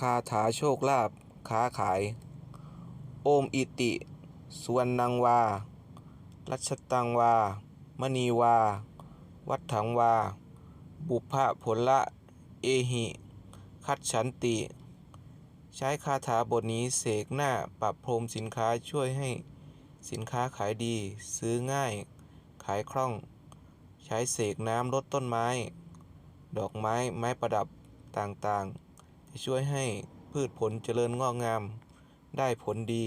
คาถาโชคลาภค้าขาย โอมอิติ สวรรณังวา รัชตังวา มณีวา วัฏถังวา บุพพผลละ เอหิ คัดฉันติ ใช้คาถาบทนี้เสกหน้าปรับพรมสินค้าช่วยให้สินค้าขายดี ซื้อง่าย ขายคล่อง ใช้เสกน้ำลดต้นไม้ ดอกไม้ไม้ประดับต่างๆ ช่วยให้พืชผลเจริญงอกงามได้ผลดี